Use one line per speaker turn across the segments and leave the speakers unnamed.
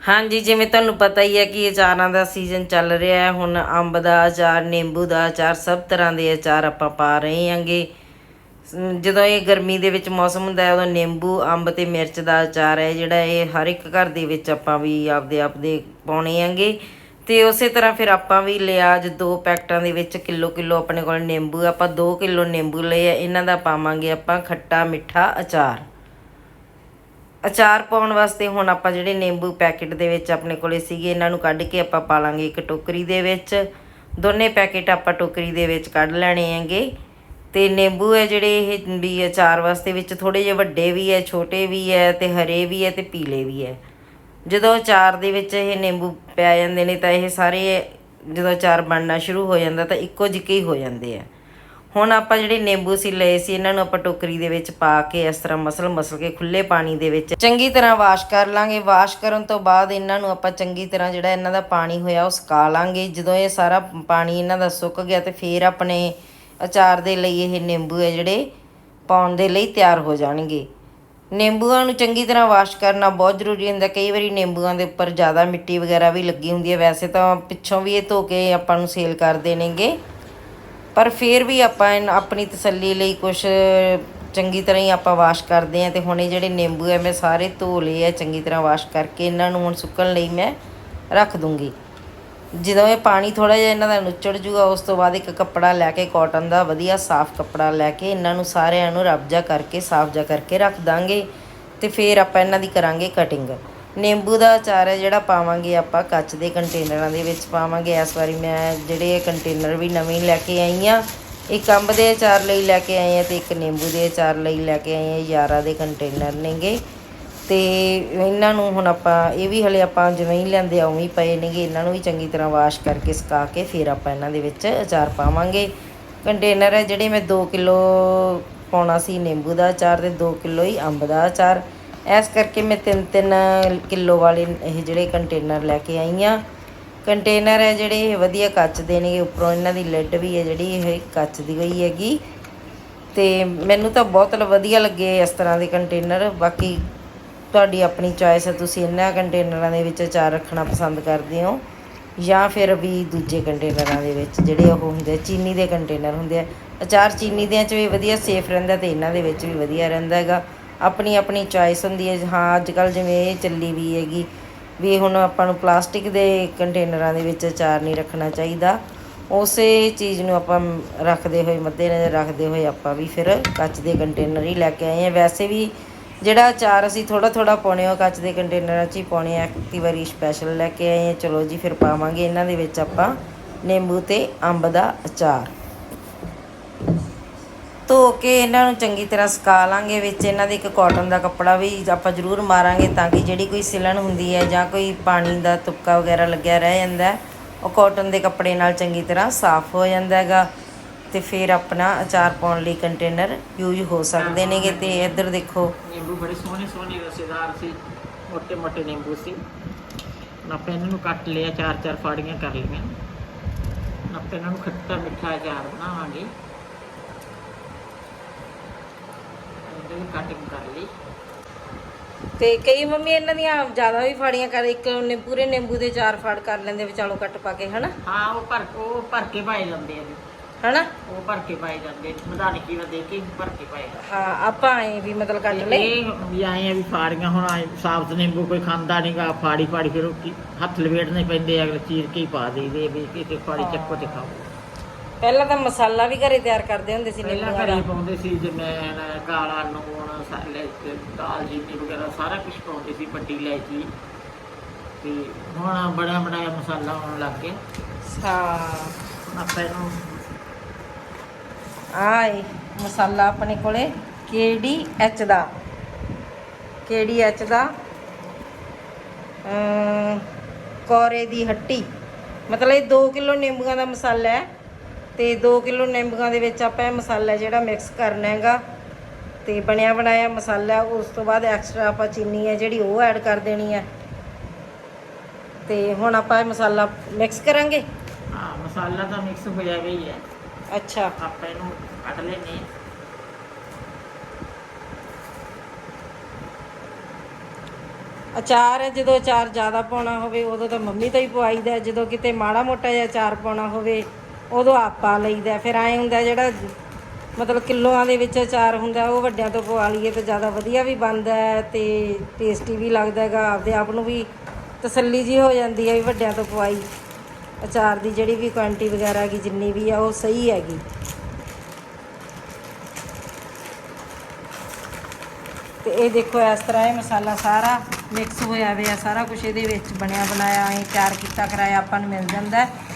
ਹਾਂਜੀ, ਜਿਵੇਂ ਤੁਹਾਨੂੰ ਪਤਾ ਹੀ ਹੈ ਕਿ ਅਚਾਰਾਂ ਦਾ ਸੀਜ਼ਨ ਚੱਲ ਰਿਹਾ ਹੈ। ਹੁਣ ਅੰਬ ਦਾ ਅਚਾਰ, ਨਿੰਬੂ ਦਾ ਅਚਾਰ, ਸਭ ਤਰ੍ਹਾਂ ਦੇ ਅਚਾਰ ਆਪਾਂ ਪਾ ਰਹੇ ਹਾਂਗੇ। ਜਦੋਂ ਇਹ ਗਰਮੀ ਦੇ ਵਿੱਚ ਮੌਸਮ ਹੁੰਦਾ ਹੈ, ਉਦੋਂ ਨਿੰਬੂ, ਅੰਬ ਤੇ ਮਿਰਚ ਦਾ ਅਚਾਰ ਹੈ, ਜਿਹੜਾ ਇਹ ਹਰ ਇੱਕ ਘਰ ਦੇ ਵਿੱਚ ਆਪਾਂ ਵੀ ਆਪਦੇ ਆਪਦੇ ਪਾਉਣੇ ਆਂਗੇ ਤੇ ਉਸੇ ਤਰ੍ਹਾਂ ਫਿਰ ਆਪਾਂ ਵੀ ਲਿਆ ਅੱਜ ਦੋ ਪੈਕਟਾਂ ਦੇ ਵਿੱਚ ਕਿਲੋ ਕਿਲੋ ਆਪਣੇ ਕੋਲ ਨਿੰਬੂ, ਆਪਾਂ 2 ਕਿਲੋ ਨਿੰਬੂ ਲਏ ਆ, ਇਹਨਾਂ ਦਾ ਪਾਵਾਂਗੇ ਆਪਾਂ ਖੱਟਾ ਮਿੱਠਾ ਅਚਾਰ। ਅਚਾਰ ਪਾਉਣ ਵਾਸਤੇ ਹੁਣ ਆਪਾਂ ਜਿਹੜੇ ਨਿੰਬੂ ਪੈਕੇਟ ਦੇ ਵਿੱਚ ਆਪਣੇ ਕੋਲੇ ਸੀਗੇ, ਇਹਨਾਂ ਨੂੰ ਕੱਢ ਕੇ ਆਪਾਂ ਪਾ ਲਾਂਗੇ ਇੱਕ ਟੋਕਰੀ ਦੇ ਵਿੱਚ। ਦੋਨੇ ਪੈਕੇਟ ਆਪਾਂ ਟੋਕਰੀ ਦੇ ਵਿੱਚ ਕੱਢ ਲੈਣੇ ਹੈਗੇ। ਤੇ ਨਿੰਬੂ ਹੈ ਜਿਹੜੇ ਇਹ ਵੀ ਅਚਾਰ ਵਾਸਤੇ ਵਿੱਚ ਥੋੜੇ ਜਿਹੇ ਵੱਡੇ ਵੀ ਹੈ, ਛੋਟੇ ਵੀ ਹੈ ਤੇ ਹਰੇ ਵੀ ਹੈ ਤੇ ਪੀਲੇ ਵੀ ਹੈ। ਜਦੋਂ ਅਚਾਰ ਦੇ ਵਿੱਚ ਇਹ ਨਿੰਬੂ ਪੈ ਜਾਂਦੇ ਨੇ ਤਾਂ ਇਹ ਸਾਰੇ ਜਦੋਂ ਅਚਾਰ ਬਣਨਾ ਸ਼ੁਰੂ ਹੋ ਜਾਂਦਾ ਤਾਂ ਇੱਕੋ ਜਿਹੇ ਹੀ ਹੋ ਜਾਂਦੇ ਆ। ਹੁਣ ਆਪਾਂ ਜਿਹੜੇ ਨਿੰਬੂ ਸੀ ਲਏ ਸੀ, ਇਹਨਾਂ ਨੂੰ ਆਪਾਂ ਟੋਕਰੀ ਦੇ ਵਿੱਚ ਪਾ ਕੇ ਇਸ ਤਰ੍ਹਾਂ ਮਸਲ ਮਸਲ ਕੇ ਖੁੱਲੇ ਪਾਣੀ ਦੇ ਵਿੱਚ ਚੰਗੀ ਤਰ੍ਹਾਂ ਵਾਸ਼ ਕਰ ਲਾਂਗੇ। ਵਾਸ਼ ਕਰਨ ਤੋਂ ਬਾਅਦ ਇਹਨਾਂ ਨੂੰ ਆਪਾਂ ਚੰਗੀ ਤਰ੍ਹਾਂ ਜਿਹੜਾ ਇਹਨਾਂ ਦਾ ਪਾਣੀ ਹੋਇਆ ਉਹ ਸੁਕਾ ਲਾਂਗੇ। ਜਦੋਂ ਇਹ ਸਾਰਾ ਪਾਣੀ ਇਹਨਾਂ ਦਾ ਸੁੱਕ ਗਿਆ ਤੇ ਫਿਰ ਆਪਣੇ ਅਚਾਰ ਦੇ ਲਈ ਇਹ ਨਿੰਬੂ ਹੈ ਜਿਹੜੇ ਪਾਉਣ ਦੇ ਲਈ ਤਿਆਰ ਹੋ ਜਾਣਗੇ। ਨਿੰਬੂਆਂ ਨੂੰ ਚੰਗੀ ਤਰ੍ਹਾਂ ਵਾਸ਼ ਕਰਨਾ ਬਹੁਤ ਜ਼ਰੂਰੀ ਹੁੰਦਾ। ਕਈ ਵਾਰੀ ਨਿੰਬੂਆਂ ਦੇ ਉੱਪਰ ਜ਼ਿਆਦਾ ਮਿੱਟੀ ਵਗੈਰਾ ਵੀ ਲੱਗੀ ਹੁੰਦੀ ਹੈ। ਵੈਸੇ ਤਾਂ ਪਿੱਛੋਂ ਵੀ ਇਹ ਧੋ ਕੇ ਆਪਾਂ ਨੂੰ ਸੇਲ ਕਰਦੇ ਨੇਗੇ। ਪਰ ਫਿਰ ਵੀ ਆਪਾਂ ਇਨ- ਆਪਣੀ ਤਸੱਲੀ ਲਈ ਕੁਝ ਚੰਗੀ ਤਰ੍ਹਾਂ ਹੀ ਆਪਾਂ ਵਾਸ਼ ਕਰਦੇ ਆਂ ਤੇ ਹੁਣ ਇਹ ਜਿਹੜੇ ਨਿੰਬੂ ਐ, ਮੈਂ ਸਾਰੇ ਧੋ ਲਏ ਆ ਚੰਗੀ ਤਰ੍ਹਾਂ ਵਾਸ਼ ਕਰਕੇ, ਇਹਨਾਂ ਨੂੰ ਹੁਣ ਸੁੱਕਣ ਲਈ ਮੈਂ ਰੱਖ ਦੂੰਗੀ। ਜਦੋਂ ਇਹ ਪਾਣੀ ਥੋੜਾ ਜਿਹਾ ਇਹਨਾਂ ਦਾ ਨੁੱਚੜ ਜੂਗਾ, ਉਸ ਤੋਂ ਬਾਅਦ ਇੱਕ ਕੱਪੜਾ ਲੈ ਕੇ ਕਾਟਨ ਦਾ ਵਧੀਆ ਸਾਫ਼ ਕੱਪੜਾ ਲੈ ਕੇ, ਇਹਨਾਂ ਨੂੰ ਸਾਰਿਆਂ ਨੂੰ ਰਬਜਾ ਕਰਕੇ, ਸਾਫ਼ ਜਾ ਕਰਕੇ ਰੱਖ ਦਾਂਗੇ ਤੇ ਫਿਰ ਆਪਾਂ ਇਹਨਾਂ ਦੀ ਕਰਾਂਗੇ ਕਟਿੰਗ ਨਿੰਬੂ ਦਾ ਅਚਾਰ ਹੈ ਜਿਹੜਾ ਪਾਵਾਂਗੇ ਆਪਾਂ ਕੱਚ ਦੇ ਕੰਟੇਨਰਾਂ ਦੇ ਵਿੱਚ ਪਾਵਾਂਗੇ। ਇਸ ਵਾਰੀ ਮੈਂ ਜਿਹੜੇ ਕੰਟੇਨਰ ਵੀ ਨਵੇਂ ਲੈ ਕੇ ਆਈ ਆ ਇੱਕ ਅੰਬ ਦੇ ਅਚਾਰ ਲਈ ਲੈ ਕੇ ਆਏ ਆ ਤੇ ਇੱਕ ਨਿੰਬੂ ਦੇ ਅਚਾਰ ਲਈ ਲੈ ਕੇ ਆਏ ਆ ਯਾਰਾ ਦੇ ਕੰਟੇਨਰ ਨੇਗੇ। ਤੇ ਇਹਨਾਂ ਨੂੰ ਹੁਣ ਆਪਾਂ, ਇਹ ਵੀ ਹਲੇ ਆਪਾਂ ਜਿਵੇਂ ਹੀ ਲਿਆਂਦੇ ਆ, ਉਵੇਂ ਹੀ ਪਏ ਨੇਗੇ। ਇਹਨਾਂ ਨੂੰ ਵੀ ਚੰਗੀ ਤਰ੍ਹਾਂ ਵਾਸ਼ ਕਰਕੇ ਸੁਕਾ ਕੇ ਫਿਰ ਆਪਾਂ ਇਹਨਾਂ ਦੇ ਵਿੱਚ ਅਚਾਰ ਪਾਵਾਂਗੇ। ਕੰਟੇਨਰ ਹੈ ਜਿਹੜੇ ਮੈਂ 2 ਕਿਲੋ ਪਾਉਣਾ ਸੀ, ਨਿੰਬੂ ਦਾ ਅਚਾਰ ਤੇ 2 ਕਿਲੋ ਹੀ ਅੰਬ ਦਾ ਅਚਾਰ। ਇਸ ਕਰਕੇ ਮੈਂ 3-3 ਕਿਲੋ ਵਾਲੇ ਇਹ ਜਿਹੜੇ ਕੰਟੇਨਰ ਲੈ ਕੇ ਆਈ ਆ ਕੰਟੇਨਰ ਹੈ ਜਿਹੜੇ ਇਹ ਵਧੀਆ ਕੱਚ ਦੇ ਨੇਗੇ ਉੱਪਰੋਂ ਇਹਨਾਂ ਦੀ ਲਿਡ ਵੀ ਹੈ ਜਿਹੜੀ ਇਹ ਕੱਚ ਦੀ ਹੋਈ ਹੈਗੀ। ਤੇ ਮੈਨੂੰ ਤਾਂ ਬਹੁਤ ਵਧੀਆ ਲੱਗੇ ਇਸ ਤਰ੍ਹਾਂ ਦੇ ਕੰਟੇਨਰ ਬਾਕੀ ਤੁਹਾਡੀ ਆਪਣੀ ਚੋਇਸ ਹੈ, ਤੁਸੀਂ ਇਹਨਾਂ ਕੰਟੇਨਰਾਂ ਦੇ ਵਿੱਚ ਅਚਾਰ ਰੱਖਣਾ ਪਸੰਦ ਕਰਦੇ ਹੋ ਜਾਂ ਫਿਰ ਵੀ ਦੂਜੇ ਕੰਟੇਨਰਾਂ ਦੇ ਵਿੱਚ, ਜਿਹੜੇ ਉਹ ਹੁੰਦੇ ਚੀਨੀ ਦੇ ਕੰਟੇਨਰ ਹੁੰਦੇ ਆ। ਅਚਾਰ ਚੀਨੀ ਦੇ ਚ ਵੀ ਵਧੀਆ ਸੇਫ ਰਹਿੰਦਾ ਤੇ ਇਹਨਾਂ ਦੇ ਵਿੱਚ ਵੀ ਵਧੀਆ ਰਹਿੰਦਾ ਹੈਗਾ। ਆਪਣੀ ਆਪਣੀ ਚੋਇਸ ਹੁੰਦੀ ਹੈ। ਹਾਂ ਅੱਜ ਕੱਲ ਜਿਵੇਂ ਇਹ ਚੱਲੀ ਵੀ ਹੈਗੀ ਵੀ ਹੁਣ ਆਪਾਂ ਨੂੰ ਪਲਾਸਟਿਕ ਦੇ ਕੰਟੇਨਰਾਂ ਦੇ ਵਿੱਚ ਅਚਾਰ ਨਹੀਂ ਰੱਖਣਾ ਚਾਹੀਦਾ। ਉਸੇ ਚੀਜ਼ ਨੂੰ ਆਪਾਂ ਰੱਖਦੇ ਹੋਏ ਮੱਦੇ ਨਜ਼ਰ ਰੱਖਦੇ ਹੋਏ ਆਪਾਂ ਵੀ ਫਿਰ ਕੱਚ ਦੇ ਕੰਟੇਨਰ ਹੀ ਲੈ ਕੇ ਆਏ ਆ ਵੈਸੇ ਵੀ ਜਿਹੜਾ ਅਚਾਰ ਅਸੀਂ ਥੋੜਾ ਥੋੜਾ ਪਾਉਣੇ ਆ ਕੱਚ ਦੇ ਕੰਟੇਨਰਾਂ 'ਚ ਹੀ ਪਾਉਣੇ ਆ ਐਕਟੀ ਵਾਰੀ ਸਪੈਸ਼ਲ ਲੈ ਕੇ ਆਏ ਆ ਚਲੋ ਜੀ, ਫਿਰ ਪਾਵਾਂਗੇ। ਇਹਨਾਂ ਦੇ ਵਿੱਚ ਆਪਾਂ ਨਿੰਬੂ ਤੇ ਅੰਬ ਦਾ ਅਚਾਰ। ਧੋ ਕੇ ਇਹਨਾਂ ਨੂੰ ਚੰਗੀ ਤਰ੍ਹਾਂ ਸੁਕਾ ਲਾਂਗੇ, ਵਿੱਚ ਇਹਨਾਂ ਦੇ ਇੱਕ ਕਾਟਨ ਦਾ ਕੱਪੜਾ ਵੀ ਆਪਾਂ ਜ਼ਰੂਰ ਮਾਰਾਂਗੇ ਤਾਂ ਕਿ ਜਿਹੜੀ ਕੋਈ ਸਿਲਣ ਹੁੰਦੀ ਹੈ ਜਾਂ ਕੋਈ ਪਾਣੀ ਦਾ ਤੁਪਕਾ ਵਗੈਰਾ ਲੱਗਿਆ ਰਹਿ ਜਾਂਦਾ ਉਹ ਕਾਟਨ ਦੇ ਕੱਪੜੇ ਨਾਲ ਚੰਗੀ ਤਰ੍ਹਾਂ ਸਾਫ਼ ਹੋ ਜਾਂਦਾ ਹੈਗਾ ਤੇ ਫਿਰ ਆਪਣਾ ਅਚਾਰ ਪਾਉਣ ਲਈ ਕੰਟੇਨਰ ਯੂਜ਼ ਹੋ ਸਕਦੇ ਨੇਗੇ ਤੇ ਇੱਧਰ ਦੇਖੋ।
ਨਿੰਬੂ ਬੜੀ ਸੋਹਣੇ ਸੋਹਣੇ ਰਸੇਦਾਰ ਸੀ, ਮੋਟੇ ਮੋਟੇ ਨਿੰਬੂ ਸੀ। ਆਪਾਂ ਇਹਨਾਂ ਨੂੰ ਕੱਟ ਲਿਆ, ਚਾਰ ਚਾਰ ਫਾੜੀਆਂ ਕਰ ਲਈਆਂ। ਆਪਾਂ ਇਹਨਾਂ ਨੂੰ ਖੱਟਾ ਮਿੱਠਾ ਅਚਾਰ ਬਣਾਵਾਂਗੇ। ਇਹਦੀ ਕਟਿੰਗ ਕਰ ਲਈ।
ਤੇ ਕਈ ਮੰਮੀ ਇਹਨਾਂ ਦੀਆਂ ਜ਼ਿਆਦਾ ਵੀ ਫਾੜੀਆਂ ਕਰ ਇੱਕ ਨੇ ਪੂਰੇ ਨਿੰਬੂ ਦੇ ਚਾਰ ਫਾੜ ਕਰ ਲੈਂਦੇ ਵਿਚਾਲੋ ਕੱਟ ਪਾ ਕੇ ਹਨਾ?
ਹਾਂ ਉਹ ਭਰ ਉਹ ਭਰ ਕੇ ਪਾਏ ਜਾਂਦੇ ਆ ਜੀ।
ਹਨਾ?
ਉਹ ਭਰ ਕੇ ਪਾਏ ਜਾਂਦੇ ਮਧਾਨੀ ਕੀ ਦੇ ਕੇ ਭਰ ਕੇ ਪਾਏ ਜਾਂਦੇ।
ਹਾਂ ਆਪਾਂ ਐ ਵੀ ਮਤਲਬ ਕੱਟ ਲਏ।
ਇਹ ਵੀ ਆਏ ਆ ਵੀ ਫਾੜੀਆਂ ਹੁਣ ਆਏ ਸਾਬਤ ਨਿੰਬੂ ਕੋਈ ਖਾਂਦਾ ਨਹੀਂਗਾ ਫਾੜੀ ਫਾੜੀ ਫਿਰ ਉਹ ਕੀ- ਹੱਥ ਲਵੇੜਨੇ ਪੈਂਦੇ ਆ, ਅਗਲੇ ਚੀਰ ਕੇ ਹੀ ਪਾ ਦੇਈਦੇ ਵੀ ਕਿਤੇ ਫਾੜੀ ਚੱਕੋ ਤੇ ਖਾਓ।
ਪਹਿਲਾਂ ਤਾਂ ਮਸਾਲਾ ਵੀ ਘਰੇ ਤਿਆਰ ਕਰਦੇ ਹੁੰਦੇ ਸੀ
ਪਹਿਲਾਂ
ਨਿੰਬੂਆਂ
ਘਰੇ
ਦਾ
ਪਾਉਂਦੇ ਸੀ ਜਿਵੇਂ ਕਾਲਾ ਨੂਣ ਸਾਲੇ ਦਾਲ ਜੀਨੀ ਵਗੈਰਾ ਸਾਰਾ ਕੁਝ ਪਾਉਂਦੇ ਸੀ ਵੱਡੀ ਇਲਾਇਚੀ ਤੇ ਹੁਣ ਬੜਾ ਬੜਾ ਮਸਾਲਾ ਆਉਣ ਲੱਗ ਗਿਆ।
ਹਾਂ।
ਹੁਣ ਆਪਾਂ ਇਹਨੂੰ
ਆਏ ਮਸਾਲਾ ਆਪਣੇ ਕੋਲੇ ਕੇਡੀ ਐਚ ਦਾ। ਕੇਡੀ ਐਚ ਦਾ ਅਮ, ਕੋਰੇ ਦੀ ਹੱਟੀ। ਮਤਲਬ ਇਹ 2 ਕਿਲੋ ਨਿੰਬੂਆਂ ਦਾ ਮਸਾਲਾ ਹੈ। ਤੇ 2 ਕਿਲੋ ਨਿੰਬੂਆਂ ਦੇ ਵਿੱਚ ਆਪਾਂ ਇਹ ਮਸਾਲਾ ਜਿਹੜਾ ਮਿਕਸ ਕਰਨਾ ਹੈਗਾ ਤੇ ਬਣਿਆ ਬਣਾਇਆ ਮਸਾਲਾ ਉਸ ਤੋਂ ਬਾਅਦ ਐਕਸਟਰਾ ਆਪਾਂ ਚੀਨੀ ਹੈ ਜਿਹੜੀ ਉਹ ਐਡ ਕਰ ਦੇਣੀ ਹੈ। ਤੇ ਹੁਣ ਆਪਾਂ ਇਹ ਮਸਾਲਾ ਮਿਕਸ ਕਰਾਂਗੇ?
ਹਾਂ ਮਸਾਲਾ ਤਾਂ ਮਿਕਸ ਹੋਇਆ ਗਈ ਹੈ।
ਅੱਛਾ।
ਆਪਾਂ ਇਹਨੂੰ ਕੱਢ ਲੈਨੇ
ਅਚਾਰ ਹੈ ਜਦੋਂ ਅਚਾਰ ਜ਼ਿਆਦਾ ਪਾਉਣਾ ਹੋਵੇ ਉਦੋਂ ਤਾਂ ਮੰਮੀ ਤੋਂ ਹੀ ਪਵਾਈਦਾ ਹੈ। ਜਦੋਂ ਕਿਤੇ ਮਾੜਾ ਮੋਟਾ ਜਿਹਾ ਅਚਾਰ ਪਾਉਣਾ ਹੋਵੇ ਉਦੋਂ ਆਪ ਪਾ ਲਈਦਾ ਫਿਰ ਐਂ ਹੁੰਦਾ ਜਿਹੜਾ ਮਤਲਬ ਕਿਲੋਆਂ ਦੇ ਵਿੱਚ ਅਚਾਰ ਹੁੰਦਾ ਉਹ ਵੱਡਿਆਂ ਤੋਂ ਪਵਾ ਲਈਏ ਤਾਂ ਜ਼ਿਆਦਾ ਵਧੀਆ ਵੀ ਬਣਦਾ ਹੈ ਤੇ ਟੇਸਟੀ ਵੀ ਲੱਗਦਾ ਹੈਗਾ। ਆਪਦੇ ਆਪ ਨੂੰ ਵੀ ਤਸੱਲੀ ਜੀ ਹੋ ਜਾਂਦੀ ਹੈ ਵੀ ਵੱਡਿਆਂ ਤੋਂ ਪਵਾਈ। ਅਚਾਰ ਦੀ ਜਿਹੜੀ ਵੀ ਕੁਆਂਟੀ ਵਗੈਰਾ ਹੈਗੀ, ਜਿੰਨੀ ਵੀ ਆ, ਉਹ ਸਹੀ ਹੈਗੀ। ਤੇ ਇਹ ਦੇਖੋ, ਇਸ ਤਰ੍ਹਾਂ ਇਹ ਮਸਾਲਾ ਸਾਰਾ ਮਿਕਸ ਹੋਇਆ ਹੋਇਆ, ਸਾਰਾ ਕੁਝ ਇਹਦੇ ਵਿੱਚ ਬਣਿਆ ਬਣਾਇਆ ਅਸੀਂ ਤਿਆਰ ਕੀਤਾ, ਕਰਾਇਆ ਆਪਾਂ ਨੂੰ ਮਿਲ ਜਾਂਦਾ ਹੈ।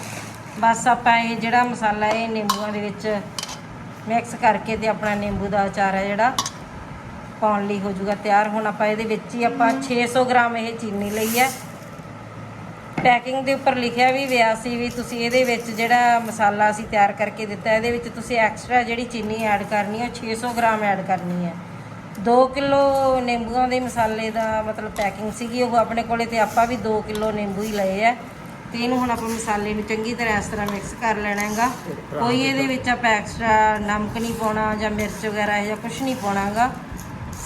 ਬਸ ਆਪਾਂ ਇਹ ਜਿਹੜਾ ਮਸਾਲਾ ਇਹ ਨਿੰਬੂਆਂ ਦੇ ਵਿੱਚ ਮਿਕਸ ਕਰਕੇ ਤੇ ਆਪਣਾ ਨਿੰਬੂ ਦਾ ਅਚਾਰ ਹੈ ਜਿਹੜਾ ਪਾਉਣ ਲਈ ਹੋ ਜਾਊਗਾ ਤਿਆਰ। ਹੁਣ ਆਪਾਂ ਇਹਦੇ ਵਿੱਚ ਹੀ ਆਪਾਂ 600 ਗ੍ਰਾਮ ਇਹ ਚੀਨੀ ਲਈ ਹੈ। ਪੈਕਿੰਗ ਦੇ ਉੱਪਰ ਲਿਖਿਆ ਵੀ ਹੋਇਆ ਸੀ ਵੀ ਤੁਸੀਂ ਇਹਦੇ ਵਿੱਚ ਜਿਹੜਾ ਮਸਾਲਾ ਅਸੀਂ ਤਿਆਰ ਕਰਕੇ ਦਿੱਤਾ, ਇਹਦੇ ਵਿੱਚ ਤੁਸੀਂ ਐਕਸਟਰਾ ਜਿਹੜੀ ਚੀਨੀ ਐਡ ਕਰਨੀ ਹੈ ਉਹ 600 ਗ੍ਰਾਮ ਐਡ ਕਰਨੀ ਹੈ। 2 ਕਿਲੋ ਨਿੰਬੂਆਂ ਦੇ ਮਸਾਲੇ ਦਾ ਮਤਲਬ ਪੈਕਿੰਗ ਸੀਗੀ, ਉਹ ਆਪਣੇ ਕੋਲੇ ਤੇ ਆਪਾਂ ਵੀ 2 ਕਿਲੋ ਨਿੰਬੂ ਹੀ ਲਏ ਆ ਤੇ ਇਹਨੂੰ ਹੁਣ ਆਪਾਂ ਮਸਾਲੇ ਨੂੰ ਚੰਗੀ ਤਰ੍ਹਾਂ ਇਸ ਤਰ੍ਹਾਂ ਮਿਕਸ ਕਰ ਲੈਣਾ ਹੈਗਾ ਕੋਈ ਇਹਦੇ ਵਿੱਚ ਆਪਾਂ ਐਕਸਟਰਾ ਨਮਕ ਨਹੀਂ ਪਾਉਣਾ ਜਾਂ ਮਿਰਚ ਵਗੈਰਾ ਜਾਂ ਕੁਝ ਨਹੀਂ ਪਾਉਣਾਗਾ।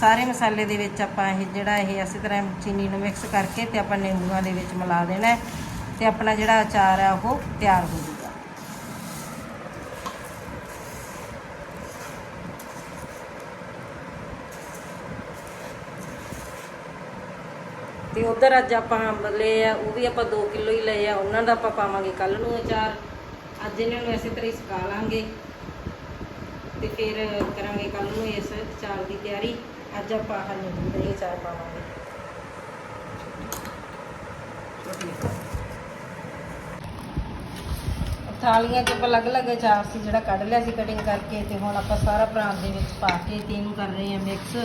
ਸਾਰੇ ਮਸਾਲੇ ਦੇ ਵਿੱਚ ਆਪਾਂ ਇਹ ਜਿਹੜਾ ਇਹ ਇਸੇ ਤਰ੍ਹਾਂ ਚੀਨੀ ਨੂੰ ਮਿਕਸ ਕਰਕੇ ਤੇ ਆਪਾਂ ਨਿੰਬੂਆਂ ਦੇ ਵਿੱਚ ਮਿਲਾ ਦੇਣਾ ਹੈ ਤੇ ਆਪਣਾ ਜਿਹੜਾ ਅਚਾਰ ਹੈ ਉਹ ਤਿਆਰ ਹੋ ਜਾਊਗਾ। ਤੇ ਉਧਰ ਅੱਜ ਆਪਾਂ ਅੰਬ ਲਏ ਆ, ਉਹ ਵੀ ਆਪਾਂ 2 ਕਿਲੋ ਹੀ ਲਏ ਆ, ਉਹਨਾਂ ਦਾ ਆਪਾਂ ਪਾਵਾਂਗੇ ਕੱਲ ਨੂੰ ਅਚਾਰ। ਅੱਜ ਇਹਨਾਂ ਨੂੰ ਇਸੇ ਤਰ੍ਹਾਂ ਹੀ ਸੁਕਾ ਲਾਂਗੇ। ਤੇ ਫਿਰ ਕਰਾਂਗੇ ਕੱਲ ਨੂੰ ਇਸ ਅਚਾਰ ਦੀ ਤਿਆਰੀ। ਅੱਜ ਆਪਾਂ ਆਹ ਨਿੰਬੂ ਦਾ ਅਚਾਰ ਪਾਵਾਂਗੇ। ਥਾਲੀਆਂ 'ਚ ਆਪਾਂ ਅਲੱਗ-ਅਲੱਗ ਅਚਾਰ ਸੀ, ਜਿਹੜਾ ਕੱਢ ਲਿਆ ਸੀ ਕਟਿੰਗ ਕਰਕੇ, ਤੇ ਹੁਣ ਆਪਾਂ ਸਾਰਾ ਪ੍ਰਾਂਤ ਦੇ ਵਿੱਚ ਪਾ ਕੇ ਤੇ ਇਹਨੂੰ ਕਰ ਰਹੇ ਹਾਂ ਮਿਕਸ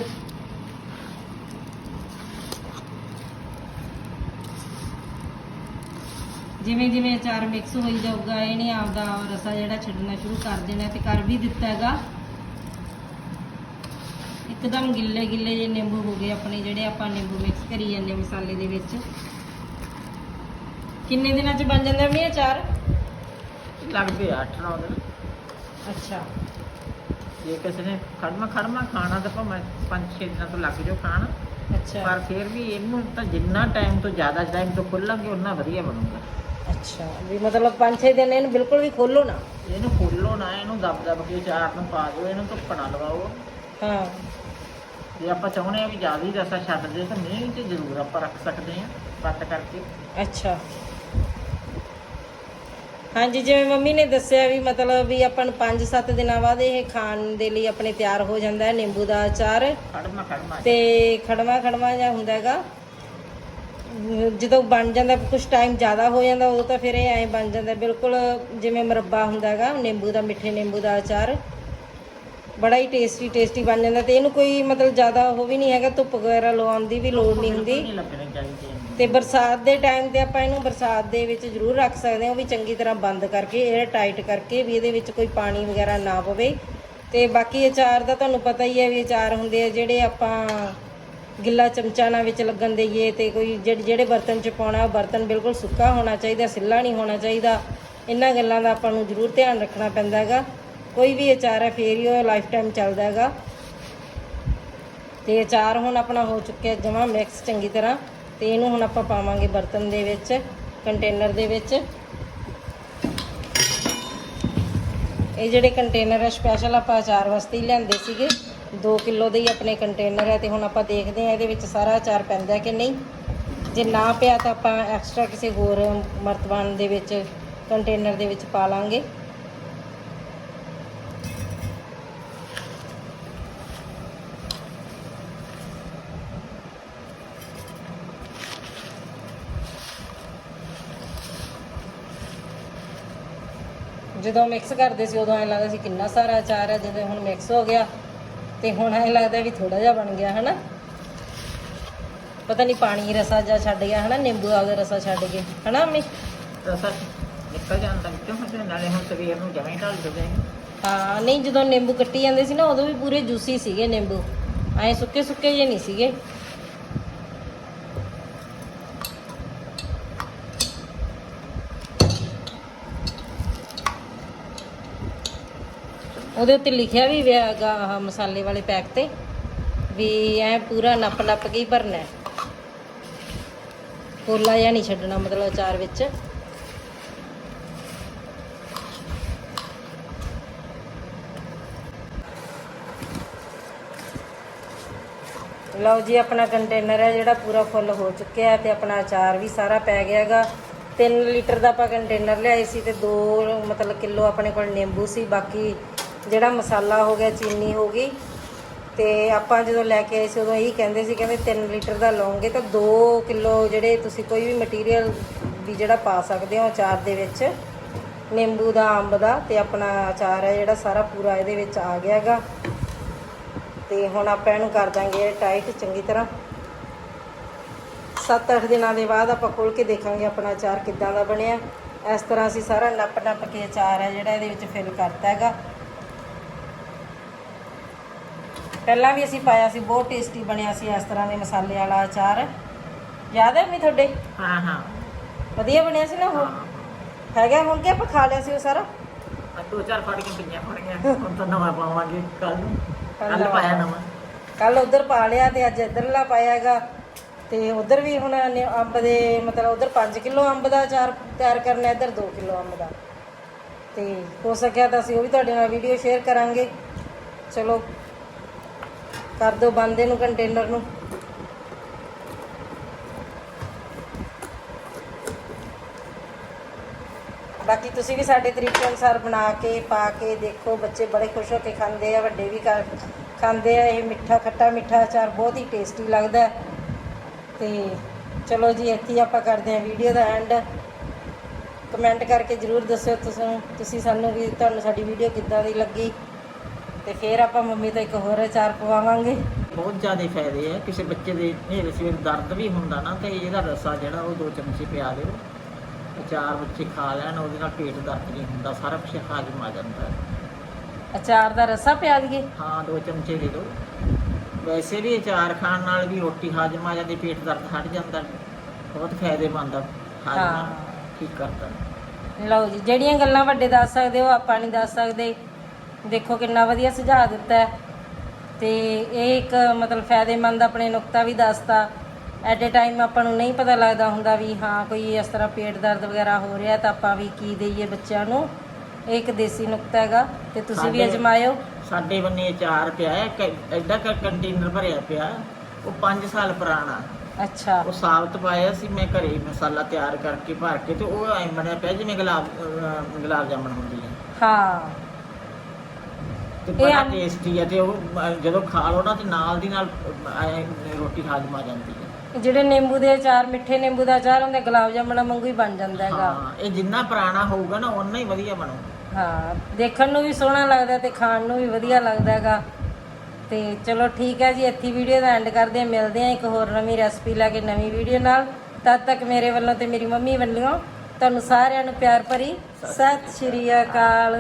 ਜਿਵੇਂ ਜਿਵੇਂ ਅਚਾਰ ਮਿਕਸ ਹੋਈ ਜਾਊਗਾ ਇਹਨੇ ਆਪਦਾ ਰਸਾ ਜਿਹੜਾ ਛੱਡਣਾ ਸ਼ੁਰੂ ਕਰ ਦੇਣਾ ਤੇ ਕਰ ਵੀ ਦਿੱਤਾ ਹੈਗਾ। ਇੱਕਦਮ ਗਿੱਲੇ ਗਿੱਲੇ ਜੇ ਨਿੰਬੂ ਹੋ ਗਏ ਆਪਣੇ ਜਿਹੜੇ ਆਪਾਂ ਨਿੰਬੂ ਮਿਕਸ ਕਰੀ ਜਾਂਦੇ ਮਸਾਲੇ ਦੇ ਵਿੱਚ। ਕਿੰਨੇ ਦਿਨਾਂ ਚ ਬਣ ਜਾਂਦਾ ਵੀ ਅਚਾਰ?
ਲੱਗਦੇ 8-9 ਦਿਨ।
ਅੱਛਾ।
ਜੇ ਕਿਸੇ ਨੇ ਖੜਮਾ ਖੜਮਾ ਖਾਣਾ ਤਾਂ ਭਾਵੇਂ 5-6 ਦਿਨਾਂ ਤੋਂ ਲੱਗ ਜਾਓ ਖਾਣ।
ਅੱਛਾ।
ਪਰ ਫਿਰ ਵੀ ਇਹਨੂੰ ਤਾਂ ਜਿੰਨਾ ਟਾਈਮ ਤੋਂ ਜ਼ਿਆਦਾ ਟਾਈਮ ਤੋਂ ਖੋਲਾਂਗੇ ਉਨਾ ਵਧੀਆ ਬਣੂਗਾ।
ਅੱਛਾ ਵੀ ਮਤਲਬ 5-6 ਦਿਨ ਇਹਨੂੰ ਬਿਲਕੁਲ ਵੀ ਖੋਲੋ ਨਾ।
ਇਹਨੂੰ ਖੋਲੋ ਨਾ ਇਹਨੂੰ ਦਬ ਦਬ ਕੇ ਚਾਰ ਨੂੰ ਪਾ ਦਿਓ ਇਹਨੂੰ ਧੁੱਪ ਨਾ ਲਵਾਓ।
ਹਾਂ।
ਜੇ ਆਪਾਂ ਚਾਹੁੰਦੇ ਆ ਵੀ ਜ਼ਿਆਦਾ ਹੀ ਰਸਾ ਛੱਡ ਦੇ ਤਾਂ ਮੀਂਹ 'ਚ ਜ਼ਰੂਰ ਆਪਾਂ ਰੱਖ ਸਕਦੇ ਹਾਂ ਕੱਟ ਕਰਕੇ।
ਅੱਛਾ। ਹਾਂਜੀ ਜਿਵੇਂ ਮੰਮੀ ਨੇ ਦੱਸਿਆ ਵੀ ਮਤਲਬ ਵੀ ਆਪਾਂ ਨੂੰ 5-7 ਦਿਨਾਂ ਬਾਅਦ ਇਹ ਖਾਣ ਦੇ ਲਈ ਆਪਣੇ ਤਿਆਰ ਹੋ ਜਾਂਦਾ ਹੈ ਨਿੰਬੂ ਦਾ ਅਚਾਰ।
ਖੜਮਾ ਖੜਮਾ।
ਤੇ ਖੜਵਾ ਖੜਵਾ ਜਿਹਾ ਹੁੰਦਾ ਹੈਗਾ। ਜਦੋਂ ਬਣ ਜਾਂਦਾ ਕੁਝ ਟਾਈਮ ਜ਼ਿਆਦਾ ਹੋ ਜਾਂਦਾ ਉਦੋਂ ਤਾਂ ਫਿਰ ਇਹ ਐਂ ਬਣ ਜਾਂਦਾ ਬਿਲਕੁਲ ਜਿਵੇਂ ਮੁਰੱਬਾ ਹੁੰਦਾ ਹੈਗਾ ਨਿੰਬੂ ਦਾ ਮਿੱਠੇ ਨਿੰਬੂ ਦਾ ਅਚਾਰ। ਬੜਾ ਹੀ ਟੇਸਟੀ ਟੇਸਟੀ ਬਣ ਜਾਂਦਾ ਤੇ ਇਹਨੂੰ ਕੋਈ ਮਤਲਬ ਜ਼ਿਆਦਾ ਉਹ ਵੀ ਨਹੀਂ ਹੈਗਾ ਧੁੱਪ ਵਗੈਰਾ ਲਵਾਉਣ ਦੀ ਵੀ ਲੋੜ ਨਹੀਂ ਹੁੰਦੀ। ਤੇ ਬਰਸਾਤ ਦੇ ਟਾਈਮ ਤੇ ਆਪਾਂ ਇਹਨੂੰ ਬਰਸਾਤ ਦੇ ਵਿੱਚ ਜ਼ਰੂਰ ਰੱਖ ਸਕਦੇ ਹਾਂ ਉਹ ਵੀ ਚੰਗੀ ਤਰ੍ਹਾਂ ਬੰਦ ਕਰਕੇ 에ਅਰ ਟਾਈਟ ਕਰਕੇ ਵੀ ਇਹਦੇ ਵਿੱਚ ਕੋਈ ਪਾਣੀ ਵਗੈਰਾ ਨਾ ਪਵੇ। ਤੇ ਬਾਕੀ ਅਚਾਰ ਦਾ ਤੁਹਾਨੂੰ ਪਤਾ ਹੀ ਹੈ ਵੀ ਅਚਾਰ ਹੁੰਦੇ ਆ ਜਿਹੜੇ ਆਪਾਂ ਗਿੱਲਾ ਚਮਚਾ ਨਾਲ ਵਿੱਚ ਲੱਗਣ ਦੇਈਏ ਤੇ ਕੋਈ ਜਿਹੜੇ ਜਿਹੜੇ ਬਰਤਨ 'ਚ ਪਾਉਣਾ, ਉਹ ਬਰਤਨ ਬਿਲਕੁਲ ਸੁੱਕਾ ਹੋਣਾ ਚਾਹੀਦਾ, ਸਿੱਲਾ ਨਹੀਂ ਹੋਣਾ ਚਾਹੀਦਾ। ਇਹਨਾਂ ਗੱਲਾਂ ਦਾ ਆਪਾਂ ਨੂੰ ਜ਼ਰੂਰ ਧਿਆਨ ਰੱਖਣਾ ਪੈਂਦਾ ਹੈਗਾ। ਕੋਈ ਵੀ ਅਚਾਰ ਹੈ, ਫੇਰ ਹੀ ਉਹ ਲਾਈਫ ਟਾਈਮ ਚੱਲਦਾ ਹੈਗਾ। ਤੇ ਅਚਾਰ ਹੁਣ ਆਪਣਾ ਹੋ ਚੁੱਕਿਆ ਜਮਾ ਮਿਕਸ ਚੰਗੀ ਤਰ੍ਹਾਂ। ਤੇ ਇਹਨੂੰ ਹੁਣ ਆਪਾਂ ਪਾਵਾਂਗੇ ਬਰਤਨ ਦੇ ਵਿੱਚ ਕੰਟੇਨਰ ਦੇ ਵਿੱਚ। ਇਹ ਜਿਹੜੇ ਕੰਟੇਨਰ ਹੈ ਸਪੈਸ਼ਲ ਆਪਾਂ ਅਚਾਰ ਵਾਸਤੇ ਹੀ ਲਿਆਂਦੇ ਸੀਗੇ। 2 ਕਿਲੋ ਦੇ ਹੀ ਆਪਣੇ ਕੰਟੇਨਰ ਹੈ ਤੇ ਹੁਣ ਆਪਾਂ ਦੇਖਦੇ ਹਾਂ ਇਹਦੇ ਵਿੱਚ ਸਾਰਾ ਅਚਾਰ ਪੈਂਦਾ ਕਿ ਨਹੀਂ। ਜੇ ਨਾ ਪਿਆ ਤਾਂ ਆਪਾਂ ਐਕਸਟਰਾ ਕਿਸੇ ਹੋਰ ਮਰਤਬਾਨ ਦੇ ਵਿੱਚ ਕੰਟੇਨਰ ਦੇ ਵਿੱਚ ਪਾ ਲਾਂਗੇ। ਜਦੋਂ ਮਿਕਸ ਕਰਦੇ ਸੀ, ਉਦੋਂ ਐਂ ਲੱਗਦਾ ਸੀ ਕਿੰਨਾ ਸਾਰਾ ਅਚਾਰ ਹੈ, ਜਦੋਂ ਹੁਣ ਮਿਕਸ ਹੋ ਗਿਆ। ਤੇ ਹੁਣ ਐਂ ਲੱਗਦਾ ਵੀ ਥੋੜਾ ਜਿਹਾ ਬਣ ਗਿਆ ਹਨਾ? ਪਤਾ ਨਹੀਂ ਪਾਣੀ ਰਸਾ ਜਾਂ ਛੱਡ ਗਿਆ ਹਨਾ? ਨਿੰਬੂ ਆਪਦਾ ਰਸਾ ਛੱਡ ਗਏ ਹਨਾ ਮੰਮੀ?
ਰਸਾ ਨਿਕਲ ਜਾਂਦਾ ਵਿੱਚੋਂ ਫਿਰ ਨਾਲੇ ਹੁਣ ਸਵੇਰ ਨੂੰ ਜਮਾਂ ਹੀ ਢਲ ਜਦੇ
ਹਾਂ ਨਹੀਂ ਜਦੋਂ ਨਿੰਬੂ ਕੱਟੀ ਜਾਂਦੇ ਸੀ ਨਾ ਉਦੋਂ ਵੀ ਪੂਰੇ ਜੂਸੀ ਸੀਗੇ ਨਿੰਬੂ। ਐਂ ਸੁੱਕੇ ਸੁੱਕੇ ਜੇ ਨਹੀਂ ਸੀਗੇ। ਉਹਦੇ ਉੱਤੇ ਲਿਖਿਆ ਵੀ ਹੋਇਆ ਹੈਗਾ ਆਹ ਮਸਾਲੇ ਵਾਲੇ ਪੈਕ ਤੇ, ਵੀ ਐ ਪੂਰਾ ਨੱਪ ਨੱਪ ਕੇ ਹੀ ਭਰਨਾ ਕੋਲਾ ਪੋਲਾ ਜਿਹਾ ਨਹੀਂ ਛੱਡਣਾ ਮਤਲਬ ਅਚਾਰ ਵਿੱਚ। ਲਓ ਜੀ, ਆਪਣਾ ਕੰਟੇਨਰ ਹੈ ਜਿਹੜਾ ਪੂਰਾ ਫੁੱਲ ਹੋ ਚੁੱਕਿਆ ਹੈ ਤੇ ਆਪਣਾ ਅਚਾਰ ਵੀ ਸਾਰਾ ਪੈ ਗਿਆਗਾ 3 ਲੀਟਰ ਦਾ ਆਪਾਂ ਕੰਟੇਨਰ ਲਿਆਏ ਸੀ ਤੇ 2 ਮਤਲਬ ਕਿਲੋ ਆਪਣੇ ਕੋਲ ਨਿੰਬੂ ਸੀ, ਬਾਕੀ ਜਿਹੜਾ ਮਸਾਲਾ ਹੋ ਗਿਆ, ਚੀਨੀ ਹੋ ਗਈ ਤੇ ਆਪਾਂ ਜਦੋਂ ਲੈ ਕੇ ਆਏ ਸੀ, ਉਦੋਂ ਇਹੀ ਕਹਿੰਦੇ ਸੀ ਕਹਿੰਦੇ 3 ਲੀਟਰ ਦਾ ਲਓਗੇ ਤਾਂ 2 ਕਿਲੋ ਜਿਹੜੇ ਤੁਸੀਂ ਕੋਈ ਵੀ ਮਟੀਰੀਅਲ ਵੀ ਜਿਹੜਾ ਪਾ ਸਕਦੇ ਹੋ ਅਚਾਰ ਦੇ ਵਿੱਚ, ਨਿੰਬੂ ਦਾ, ਅੰਬ ਦਾ ਤੇ ਆਪਣਾ ਅਚਾਰ ਹੈ ਜਿਹੜਾ ਸਾਰਾ ਪੂਰਾ ਇਹਦੇ ਵਿੱਚ ਆ ਗਿਆਗਾ ਤੇ ਹੁਣ ਆਪਾਂ ਇਹਨੂੰ ਕਰ ਦਾਂਗੇ ਟਾਈਟ ਚੰਗੀ ਤਰ੍ਹਾਂ। 7-8 ਦਿਨਾਂ ਦੇ ਬਾਅਦ ਆਪਾਂ ਖੋਲ ਕੇ ਦੇਖਾਂਗੇ ਆਪਣਾ ਅਚਾਰ ਕਿੱਦਾਂ ਦਾ ਬਣਿਆ। ਇਸ ਤਰ੍ਹਾਂ ਅਸੀਂ ਸਾਰਾ ਨੱਪ ਨੱਪ ਕੇ ਅਚਾਰ ਹੈ ਜਿਹੜਾ ਇਹਦੇ ਵਿੱਚ ਫਿਲ ਕਰਤਾ ਹੈਗਾ। ਪਹਿਲਾਂ ਵੀ ਅਸੀਂ ਪਾਇਆ ਸੀ ਬਹੁਤ ਟੇਸਟੀ ਬਣਿਆ ਸੀ ਇਸ ਤਰ੍ਹਾਂ ਦੇ ਮਸਾਲੇ ਵਾਲਾ ਅਚਾਰ। ਯਾਦ ਹੈ ਮੀ ਤੁਹਾਡੇ?
ਹਾਂ ਹਾਂ।
ਵਧੀਆ ਬਣਿਆ ਸੀ ਨਾ ਉਹ? ਹੈਗਾ ਹੁਣ ਕਿ ਆਪਾਂ ਖਾ ਲਿਆ ਸੀ ਉਹ ਸਾਰਾ?
ਆ ਦੋ ਚਾਰ ਫਾੜੀਆਂ ਪਈਆਂ ਹੋਣਗੀਆਂ ਹੁਣ ਤਾਂ ਨਵਾਂ ਪਾਵਾਂਗੇ ਕੱਲ ਨੂੰ। ਕੱਲ ਪਾਇਆ ਨਵਾਂ।
ਕੱਲ ਉਧਰ ਪਾ ਲਿਆ ਤੇ ਅੱਜ ਇਧਰਲਾ ਪਾਇਆ ਹੈਗਾ ਤੇ ਉਧਰ ਵੀ ਹੁਣ ਅੰਬ ਦੇ ਮਤਲਬ ਉਧਰ 5 ਕਿਲੋ ਅੰਬ ਦਾ ਅਚਾਰ ਤਿਆਰ ਕਰਨਾ ਇੱਧਰ 2 ਕਿਲੋ ਅੰਬ ਦਾ। ਤੇ ਹੋ ਸਕਿਆ ਤਾਂ ਅਸੀਂ ਉਹ ਵੀ ਤੁਹਾਡੇ ਨਾਲ ਵੀਡੀਓ ਸ਼ੇਅਰ ਕਰਾਂਗੇ। ਚਲੋ। ਕਰ ਦਿਓ ਬੰਦ ਇਹਨੂੰ ਕੰਟੇਨਰ ਨੂੰ। ਬਾਕੀ ਤੁਸੀਂ ਵੀ ਸਾਡੇ ਤਰੀਕੇ ਅਨੁਸਾਰ ਬਣਾ ਕੇ, ਪਾ ਕੇ ਦੇਖੋ, ਬੱਚੇ ਬੜੇ ਖੁਸ਼ ਹੋ ਕੇ ਖਾਂਦੇ ਆ, ਵੱਡੇ ਵੀ ਖਾ- ਖਾਂਦੇ ਆ, ਇਹ ਮਿੱਠਾ, ਖੱਟਾ ਮਿੱਠਾ ਅਚਾਰ ਬਹੁਤ ਹੀ ਟੇਸਟੀ ਲੱਗਦਾ। ਹੈ। ਤੇ ਚਲੋ ਜੀ, ਇੱਥੇ ਆਪਾਂ ਕਰਦੇ ਹਾਂ ਵੀਡੀਓ ਦਾ ਐਂਡ ਕਮੈਂਟ ਕਰਕੇ ਜਰੂਰ ਦੱਸਿਓ ਤੁਸੀਂ ਤੁਸੀਂ ਸਾਨੂੰ ਵੀ, ਤੁਹਾਨੂੰ ਸਾਡੀ ਵੀਡੀਓ ਕਿੱਦਾਂ ਦੀ ਲੱਗੀ। ਤੇ ਫਿਰ ਆਪਾਂ ਮੰਮੀ ਤੋਂ ਇੱਕ ਹੋਰ ਅਚਾਰ ਪਵਾਵਾਂਗੇ।
ਬਹੁਤ ਜ਼ਿਆਦਾ ਫਾਇਦੇ ਆ। ਕਿਸੇ ਬੱਚੇ ਦੇ ਹਨੇਰੇ ਸਵੇਰ ਦਰਦ ਵੀ ਹੁੰਦਾ ਨਾ ਤੇ ਇਹਦਾ ਰਸਾ ਜਿਹੜਾ ਉਹ ਦੋ ਚਮਚੇ ਪਿਆ ਦਿਓ। ਅਚਾਰ ਬੱਚੇ ਖਾ ਲੈਣ ਉਹਦੇ ਨਾਲ ਪੇਟ ਦਰਦ ਨਹੀਂ ਹੁੰਦਾ ਸਾਰਾ ਕੁਝ ਹਾਜ਼ਮ ਆ ਜਾਂਦਾ। ਹੈ।
ਅਚਾਰ ਦਾ ਰਸਾ ਪਿਆ ਦਈਏ?
ਹਾਂ ਦੋ ਚਮਚੇ ਦੇ ਦਿਓ। ਵੈਸੇ ਵੀ ਅਚਾਰ ਖਾਣ ਨਾਲ ਵੀ ਰੋਟੀ ਹਾਜ਼ਮ ਆ ਜਾਂਦੀ ਪੇਟ ਦਰਦ ਹਟ ਜਾਂਦਾ। ਬਹੁਤ ਫਾਇਦੇਮੰਦ ਆ ਹਾਜ਼ਮਾ
ਹਾਂ।
ਠੀਕ ਕਰਦਾ।
ਲਓ ਜੀ ਜਿਹੜੀਆਂ ਗੱਲਾਂ ਵੱਡੇ ਦੱਸ ਸਕਦੇ ਹੋ ਆਪਾਂ ਨਹੀਂ ਦੱਸ ਸਕਦੇ। ਦੇਖੋ ਕਿੰਨਾ ਵਧੀਆ ਸੁਝਾਅ ਦਿੱਤਾ ਹੈ। ਤੇ ਇਹ ਇੱਕ ਮਤਲਬ ਫਾਇਦੇਮੰਦ ਆਪਣੇ ਨੁਕਤਾ ਵੀ ਦੱਸਤਾ। ਐਟ ਅ ਟਾਈਮ ਆਪਾਂ ਨੂੰ ਨਹੀਂ ਪਤਾ ਲੱਗਦਾ ਹੁੰਦਾ ਵੀ ਹਾਂ ਕੋਈ ਇਸ ਤਰ੍ਹਾਂ ਪੇਟ ਦਰਦ ਵਗੈਰਾ ਹੋ ਰਿਹਾ ਤਾਂ ਆਪਾਂ ਵੀ ਕੀ ਦਈਏ ਬੱਚਿਆਂ ਨੂੰ। ਇਹ ਇੱਕ ਦੇਸੀ ਨੁਕਤਾ ਹੈਗਾ ਤੇ ਤੁਸੀਂ ਵੀ
ਸਾਡੇ-
ਅਜਮਾਇਓ।
ਸਾਡੇ ਬੰਨੇ ਅਚਾਰ ਪਿਆ ਹੈ ਕਿ ਐਡਾ ਕ ਕੰਟੇਨਰ ਭਰਿਆ ਪਿਆ ਉਹ 5 ਸਾਲ ਪੁਰਾਣਾ।
ਅੱਛਾ।
ਉਹ ਸਾਬਤ ਪਾਇਆ ਸੀ ਮੈਂ ਘਰੇ ਹੀ ਮਸਾਲਾ ਤਿਆਰ ਕਰਕੇ ਭਰ ਕੇ ਤੇ ਉਹ ਐ ਬਣਿਆ ਪਿਆ ਜਿਵੇਂ ਗੁਲਾਬ ਅਹ, ਗੁਲਾਬ ਜਾਮਣ ਹੁੰਦੀ ਹੈ।
ਹਾਂ।
ਤੇ ਬੜਾ ਟੇਸਟੀ ਹੈ ਤੇ ਉਹ ਅਹ, ਜਦੋਂ ਖਾ ਲਓ ਨਾ ਤੇ ਨਾਲ ਦੀ ਨਾਲ ਅਹ, ਐਂ ਰੋਟੀ ਹਾਜ਼ਮ ਆ ਜਾਂਦੀ ਹੈ
ਜਿਹੜੇ ਨਿੰਬੂ ਦੇ ਅਚਾਰ ਮਿੱਠੇ ਨਿੰਬੂ ਦਾ ਅਚਾਰ ਹੁੰਦੇ ਗੁਲਾਬ ਜਾਮਣਾ ਵਾਂਗੂ ਹੀ ਬਣ ਜਾਂਦਾ ਹੈਗਾ।
ਹਾਂ ਇਹ ਜਿੰਨਾ ਪੁਰਾਣਾ ਹੋਊਗਾ ਨਾ ਓਨਾ ਹੀ ਵਧੀਆ ਬਣੂ।
ਹਾਂ ਦੇਖਣ ਨੂੰ ਵੀ ਸੋਹਣਾ ਲੱਗਦਾ ਤੇ ਖਾਣ ਨੂੰ ਵੀ ਵਧੀਆ ਲੱਗਦਾ ਹੈਗਾ। ਤੇ ਚਲੋ ਠੀਕ ਹੈ ਜੀ ਇੱਥੇ ਵੀਡੀਓ ਦਾ ਐਂਡ ਕਰਦੇ ਹਾਂ ਮਿਲਦੇ ਹਾਂ ਇੱਕ ਹੋਰ ਨਵੀਂ ਰੈਸਪੀ ਲੈ ਕੇ ਨਵੀਂ ਵੀਡੀਓ ਨਾਲ। ਤਦ ਤੱਕ ਮੇਰੇ ਵੱਲੋਂ ਤੇ ਮੇਰੀ ਮੰਮੀ ਵੱਲੋਂ ਤੁਹਾਨੂੰ ਸਾਰਿਆਂ ਨੂੰ ਪਿਆਰ ਭਰੀ। ਸਤਿ ਸ਼੍ਰੀ ਅਕਾਲ।